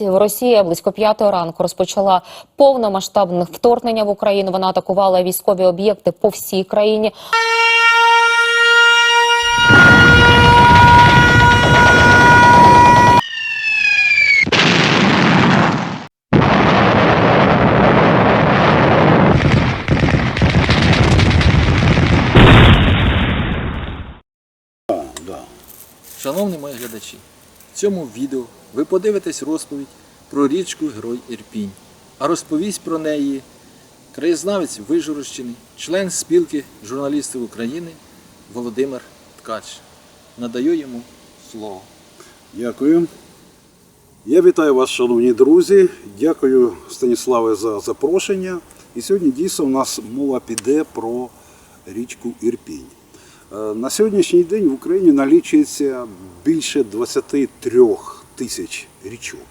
Росія близько п'ятої ранку розпочала повномасштабне вторгнення в Україну. Вона атакувала військові об'єкти по всій країні. Шановні мої глядачі, в цьому відео ви подивитесь розповідь про річку Герой Ірпінь, а розповість про неї краєзнавець Вижгородщини, член спілки журналістів України Володимир Ткач. Надаю йому слово. Дякую. Я вітаю вас, шановні друзі. Дякую, Станіславе, за запрошення. І сьогодні дійсно у нас мова піде про річку Ірпінь. Е, На сьогоднішній день в Україні налічується більше 23 тисяч річок.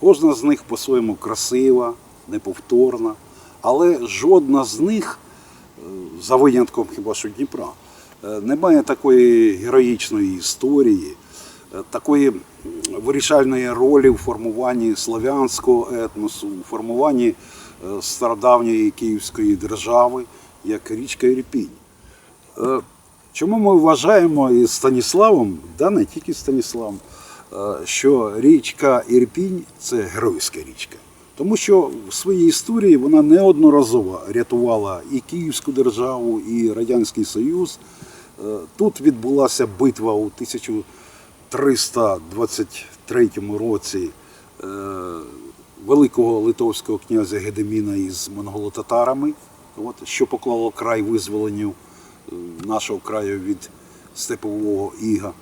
Кожна з них по-своєму красива, неповторна, але жодна з них, е, за винятком хіба що Дніпра, е, не має такої героїчної історії, такої вирішальної ролі в формуванні славянського етносу, у формуванні стародавньої Київської держави, як річка Ірпінь. Чому ми вважаємо із Станіславом, да не тільки Станіславом, е, що річка Ірпінь це геройська річка. Тому що в своїй історії вона неодноразово рятувала і Київську державу, і Радянський Союз. Е, Тут відбулася битва у 1323 році е, великого литовського князя Гедеміна із монголо-татарами, от, що поклало край визволенню нашого краю від степового іга.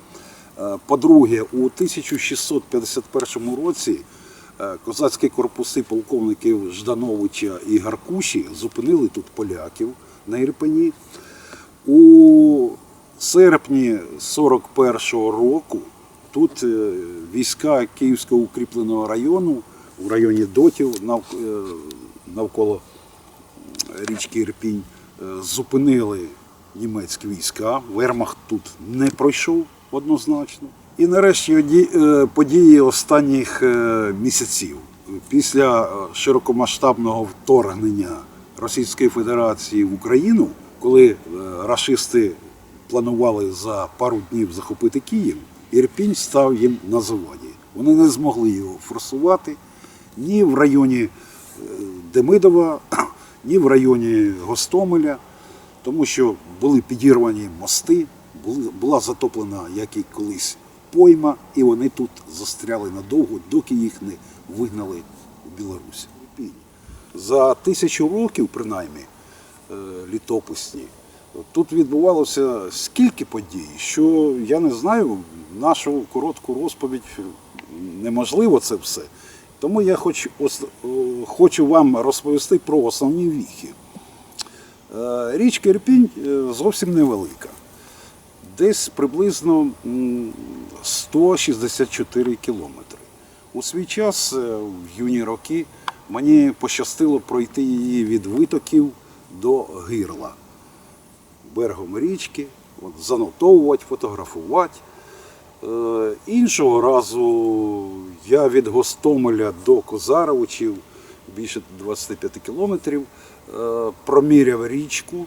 Е, По-друге, у 1651 році е, козацькі корпуси полковників Ждановича і Гаркуші зупинили тут поляків на Ірпені. У серпні 41-го року тут е, війська Київського укріпленого району у районі Дотів е, навколо річки Ірпінь е, зупинили німецькі війська. Вермахт тут не пройшов однозначно. І нарешті е, події останніх е, місяців після е, широкомасштабного вторгнення Російської Федерації в Україну, коли рашисти планували за пару днів захопити Київ, Ірпінь став їм на заваді. Вони не змогли його форсувати ні в районі Демидова, ні в районі Гостомеля, тому що були підірвані мости, була затоплена, як і колись, пойма, і вони тут застряли надовго, доки їх не вигнали у Білорусь. За тисячу років, принаймні, е, літописні, тут відбувалося скільки подій, що я не знаю, нашу коротку розповідь неможливо це все. Тому я хочу, ос- хочу вам розповісти про основні віхи. Е, Річка Ірпінь е, зовсім невелика. Десь приблизно 164 кілометри. У свій час, е, в юні роки, мені пощастило пройти її від витоків до гирла берегом річки, от, занотовувати, фотографувати. Іншого разу я від Гостомеля до Козаровичів, більше 25 кілометрів, проміряв річку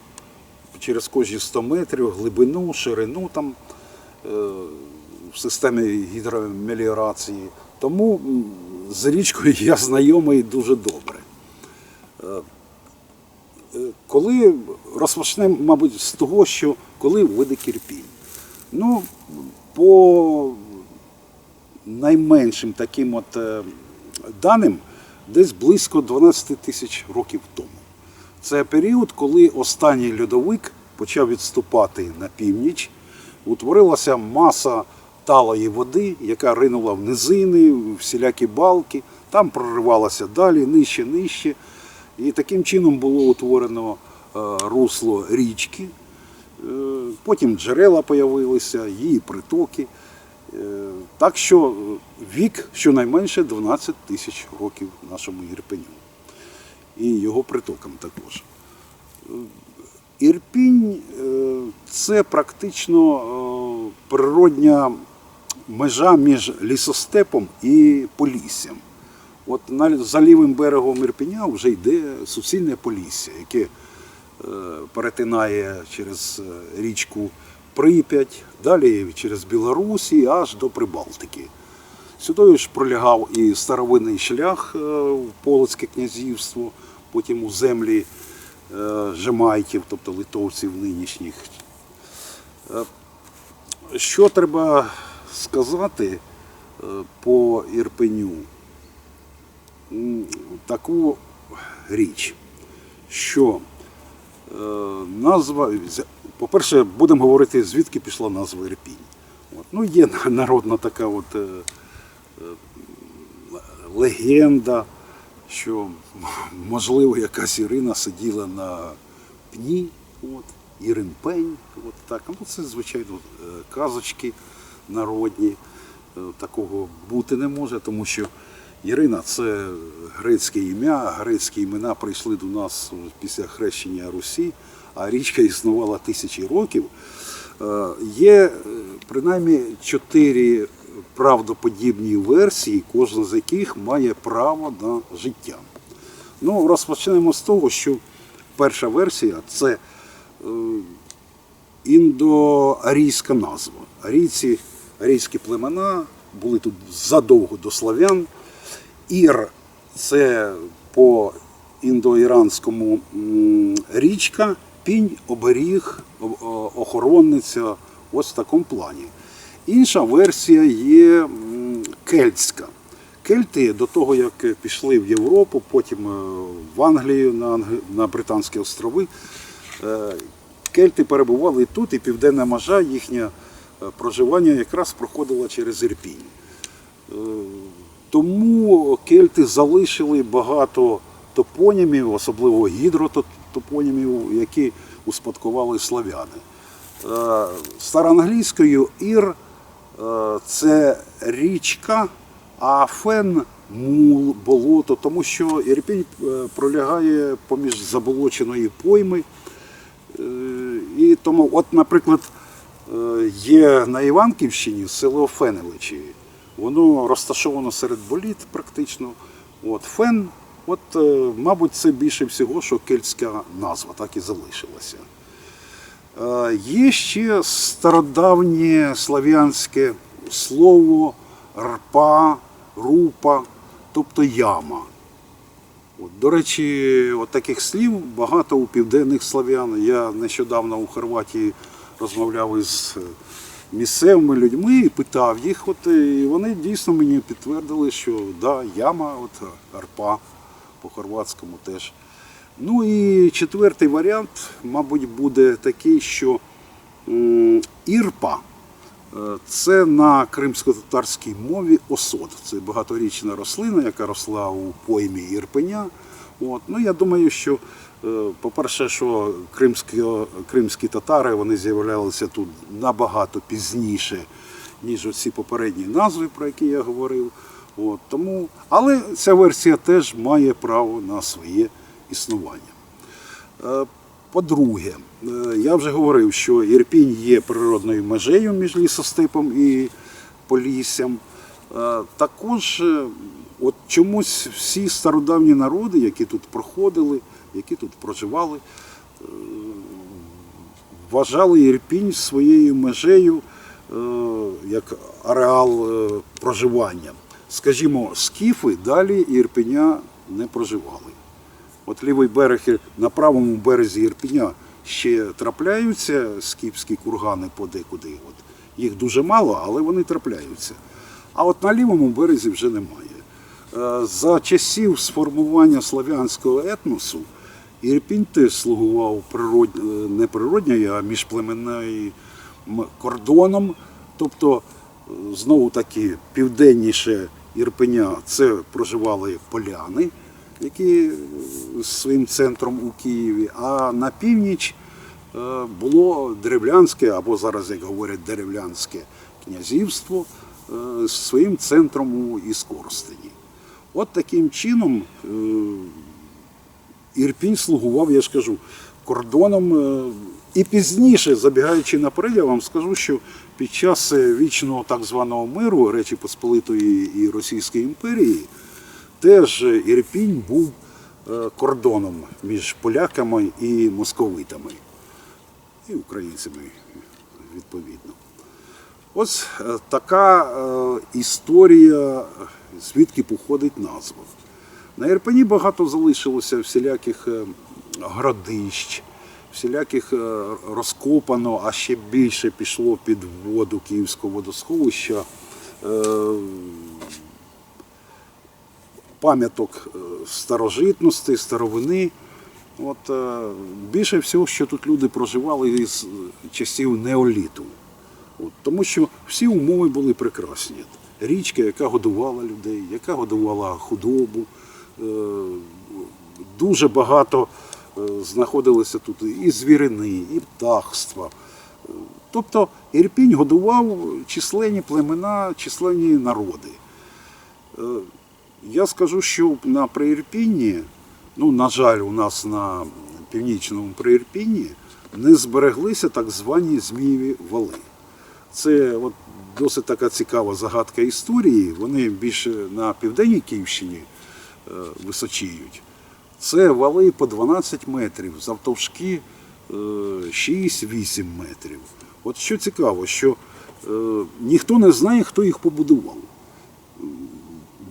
через кожні 100 метрів, глибину, ширину там е, в системі гідромеліорації. Тому з річкою я знайомий дуже добре. Е, Коли розпочнемо, мабуть, з того, що коли виник Ірпінь. Ну, по найменшим таким от е, даним, десь близько 12 тисяч років тому. Це період, коли останній льодовик почав відступати на північ, утворилася маса талої води, яка ринула в низини, в всілякі балки, там проривалася далі, нижче, нижче. І таким чином було утворено е, русло річки. Е, Потім джерела появилися, її притоки. Е, Так що вік щонайменше 12 тисяч років нашому Ірпеню. І його притокам також. Ірпінь е, це практично е, природня межа між лісостепом і поліссям. От за лівим берегом Ірпеня вже йде суцільне полісся, яке е, перетинає через річку Прип'ять, далі через Білорусь і аж до Прибалтики. Сюди ж пролягав і старовинний шлях е, в Полоцьке князівство, потім у землі е, жемайків, тобто литовців нинішніх. Е, Що треба сказати по Ірпеню? Таку річ, що назва, по-перше, будемо говорити, звідки пішла назва Ірпінь. От. Ну, є народна така от, легенда, що можливо якась Ірина сиділа на пні, от, Ірин Пень. От так. Ну, це, звичайно, е, казочки народні. Е, Такого бути не може, тому що Ірина це грецьке ім'я, грецькі імена прийшли до нас після хрещення Русі, а річка існувала тисячі років. Е, Є е, принаймні чотири правдоподібні версії, кожна з яких має право на життя. Ну, розпочнемо з того, що перша версія це е, індоарійська назва. Арійці, арійські племена були тут задовго до славян. Ір це по індоіранському річка, пінь, оберіг, охоронниця, ось в такому плані. Інша версія є кельтська. Кельти до того, як пішли в Європу, потім е, в Англію на, на Британські острови, е, кельти перебували тут, і південна межа їхнє е, проживання якраз проходила через Ірпінь. Тому кельти залишили багато топонімів, особливо гідротопонімів, які успадкували славяни. Староанглійською ір це річка, а фен мул, болото, тому що Ірпінь е, пролягає поміж заболоченої пойми. Е, І тому, от, наприклад, е, є на Іванківщині село Феневичі. Воно розташовано серед боліт практично. От, Фен, от, е, мабуть, це більше всього, що кельтська назва так і залишилася. Е, Є ще стародавнє слав'янське слово рпа, рупа, тобто яма. От, до речі, от таких слів багато у південних слав'ян. Я нещодавно у Хорватії розмовляв із е, місцевими людьми і питав їх, от, е, і вони дійсно мені підтвердили, що да, яма, от, арпа по-хорватському теж. Ну і четвертий варіант, мабуть, буде такий, що ірпа е, це на кримсько-татарській мові осот. Це багаторічна рослина, яка росла у поймі Ірпеня. От. Ну, я думаю, що, е, по-перше, що кримські, кримські татари вони з'являлися тут набагато пізніше, ніж оці попередні назви, про які я говорив. От, тому, але ця версія теж має право на своє існування. Е, По-друге, е, я вже говорив, що Ірпінь є природною межею між лісостепом і поліссям. Е, Також от чомусь всі стародавні народи, які тут проходили, які тут проживали, вважали Ірпінь своєю межею як ареал проживання. Скажімо, скіфи далі Ірпеня не проживали. От лівий берег на правому березі Ірпеня ще трапляються скіфські кургани подекуди. От. Їх дуже мало, але вони трапляються. А от на лівому березі вже немає. Е, За часів сформування слав'янського етносу Ірпінь теж слугував природ... е, не природньою, а міжплеменною кордоном. Тобто, е, знову таки, південніше Ірпеня це проживали поляни, які е, з своїм центром у Києві, а на північ е, було деревлянське, або зараз, як говорять, деревлянське князівство е, з своїм центром у Іскоростені. От таким чином Ірпінь слугував, я ж кажу, кордоном. І пізніше, забігаючи наперед, я вам скажу, що під час вічного так званого миру Речі Посполитої і Російської імперії теж Ірпінь був е, кордоном між поляками і московитами, і українцями відповідно. Ось е, така е, історія, звідки походить назва. На Ірпені багато залишилося всіляких градищ, всіляких розкопано, а ще більше пішло під воду Київського водосховища. Пам'яток е, старожитності, старовини. От, е, більше всього, що тут люди проживали із часів неоліту. От, тому що всі умови були прекрасні. Річка, яка годувала людей, яка годувала худобу. Е, Дуже багато знаходилося тут і звірини, і птахства. Тобто Ірпінь годував численні племена, численні народи. Е, Я скажу, що на Приірпінні, ну, на жаль, у нас на північному Приірпінні не збереглися так звані Змієві вали. Це от досить така цікава загадка історії. Вони більше на південній Київщині е, височіють. Це вали по 12 метрів, завтовшки е, 6-8 метрів. От що цікаво, що е, ніхто не знає, хто їх побудував.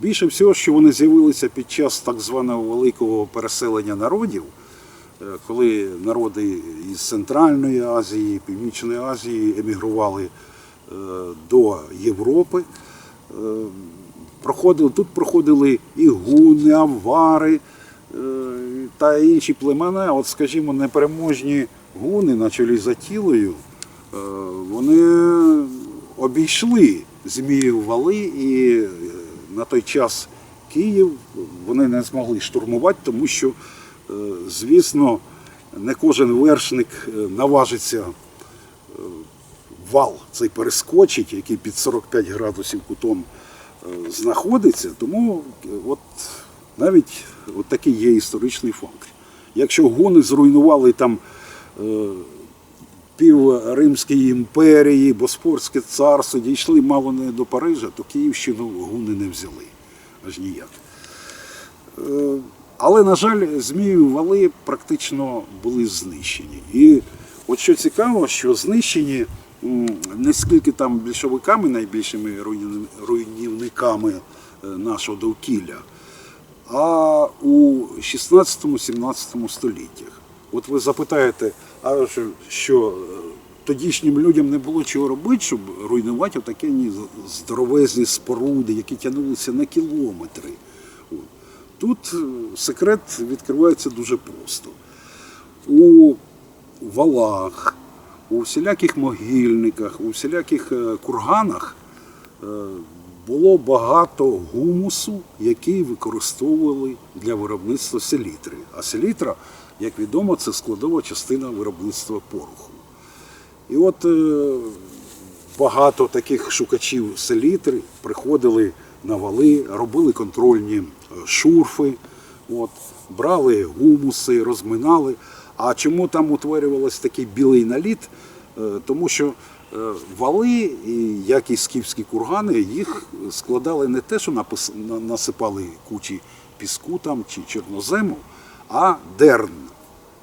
Більше всього, що вони з'явилися під час так званого великого переселення народів, е, коли народи із Центральної Азії, Північної Азії емігрували е, до Європи. Е, Проходили, тут проходили і гуни, авари та інші племена. От, скажімо, непереможні гуни на чолі з Атілою, е, вони обійшли Зміїв вали і на той час Київ вони не змогли штурмувати, тому що, е, звісно, не кожен вершник е, наважиться е, вал цей перескочить, який під 45 градусів кутом знаходиться. Тому от навіть от такий є історичний факт. Якщо гони зруйнували там пів Римської імперії, Боспорське царство, дійшли мало не до Парижа, то Київщину гуни не взяли аж ніяк. Е, Але, на жаль, Зміїв вали практично були знищені. І от що цікаво, що знищені не скільки там більшовиками, найбільшими руйнівниками е, нашого довкілля, а у 16-17 століттях. От ви запитаєте, а що, е, тодішнім людям не було чого робити, щоб руйнувати такі здоровезні споруди, які тягнулися на кілометри. Тут е, секрет відкривається дуже просто. У валах, у всіляких могильниках, у всіляких е, курганах було багато гумусу, який використовували для виробництва селітри. А селітра, як відомо, це складова частина виробництва пороху. І от е, багато таких шукачів селітри приходили на вали, робили контрольні е, шурфи, от, брали гумуси, розминали. А чому там утворювався такий білий наліт? Е, Тому що вали, як і скіфські кургани, їх складали не те, що насипали кучі піску там чи чорнозему, а дерн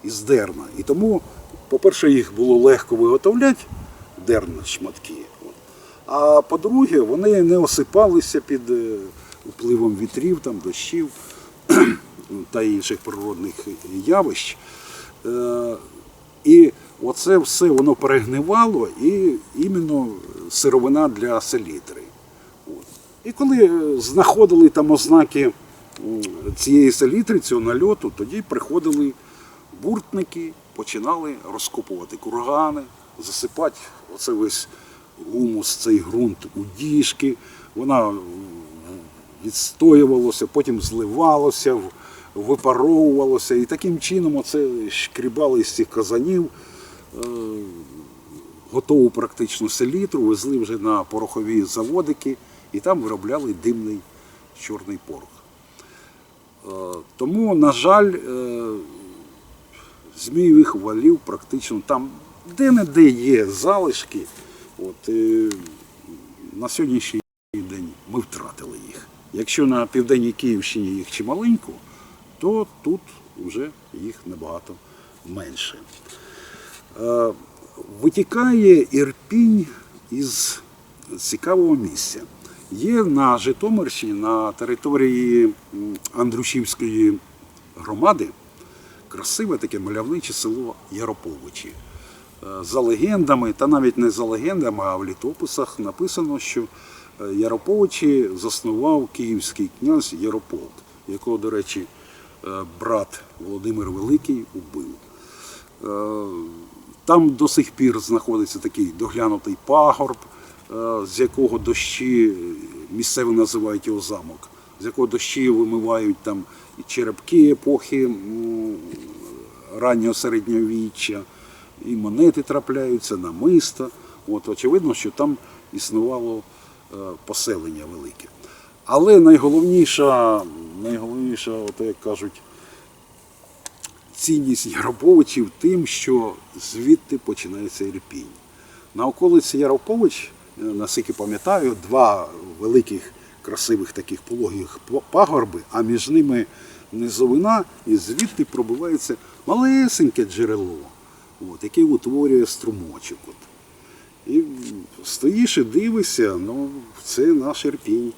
із дерна. І тому, по-перше, їх було легко виготовляти, дерн шматки. А по-друге, вони не осипалися під е, впливом вітрів, там, дощів та інших природних явищ. Е, І оце все воно перегнивало і іменно сировина для селітри. І коли е, знаходили там ознаки цієї селітри, цього нальоту, тоді приходили буртники, починали розкопувати кургани, засипати оце весь гумус, цей ґрунт у діжки. Вона відстоювалося, потім зливалося, випаровувалося. І таким чином оце шкрібали з цих казанів е, готову практично селітру, везли вже на порохові заводики і там виробляли димний чорний порох. Е, Тому, на жаль, е, змієвих валів практично там де-не-де є залишки. От, е, на сьогоднішній день ми втратили їх. Якщо на південній Київщині їх чималенько, то тут вже їх набагато менше. Е, Витікає Ірпінь із цікавого місця. Є на Житомирщині, на території Андрушівської громади, красиве таке мальовниче село Яроповичі. Е, За легендами, та навіть не за легендами, а в літописах написано, що е, Яроповичі заснував київський князь Ярополк, якого, до речі, е, брат Володимир Великий убив. Там до сих пір знаходиться такий доглянутий пагорб, з якого дощі, місцеві називають його замок, з якого дощі вимивають там черепки епохи раннього середньовіччя, і монети трапляються, намиста. От, очевидно, що там існувало е, поселення велике. Але найголовніша, найголовніша, от як кажуть, цінність Яроповичів тим, що звідти починається Ірпінь. На околиці Яропович, е, наскільки пам'ятаю, два великих красивих таких пологих пагорби, а між ними низовина, і звідти пробивається малесеньке джерело, от, яке утворює струмочок. От. І стоїш і дивишся, ну, це наш Ірпінь.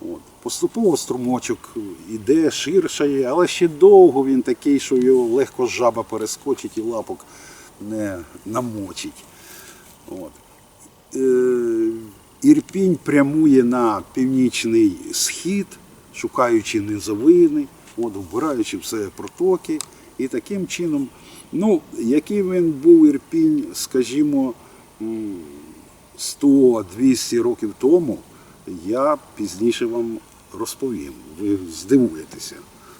От. Поступово струмочок іде, ширшає, але ще довго він такий, що його легко жаба перескочить і лапок не намочить. От. Е, Ірпінь прямує на північний схід, шукаючи низовини, от, вбираючи все протоки. І таким чином, ну, який він був Ірпінь, скажімо, 100-200 років тому, я пізніше вам розповім. Ви здивуєтеся.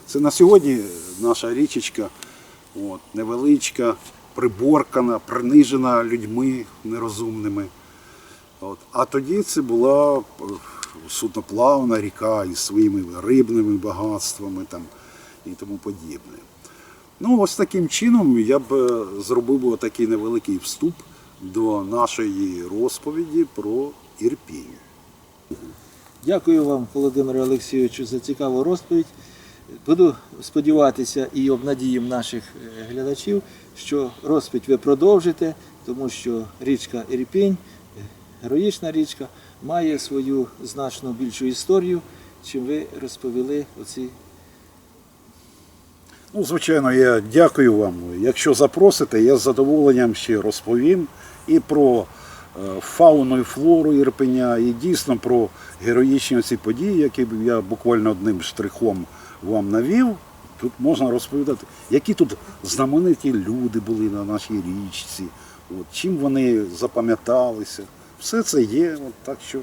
Це на сьогодні наша річечка, от, невеличка, приборкана, принижена людьми нерозумними. От. А тоді це була е, судноплавна ріка із своїми рибними багатствами там, і тому подібне. Ну, ось таким чином я б е, зробив такий невеликий вступ до нашої розповіді про Ірпінь. Дякую вам, Володимире Олексійовичу, за цікаву розповідь. Буду сподіватися і обнадіїм наших е, глядачів, що розповідь ви продовжите, тому що річка Ірпінь, героїчна річка, має свою значно більшу історію, чим ви розповіли оці Ну, звичайно, я дякую вам. Якщо запросите, я з задоволенням ще розповім і про е, фауну і флору Ірпеня, і дійсно про героїчні ці події, які я буквально одним штрихом вам навів. Тут можна розповідати, які тут знамениті люди були на нашій річці, от, чим вони запам'яталися. Все це є. От, так що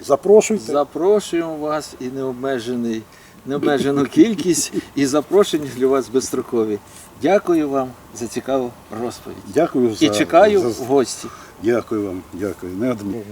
запрошуйте. Запрошуємо вас і необмежений, необмежену кількість, і запрошення для вас безстрокові. Дякую вам за цікаву розповідь. Дякую за І чекаю за- в гості. Дякую вам, дякую. Неодмінно.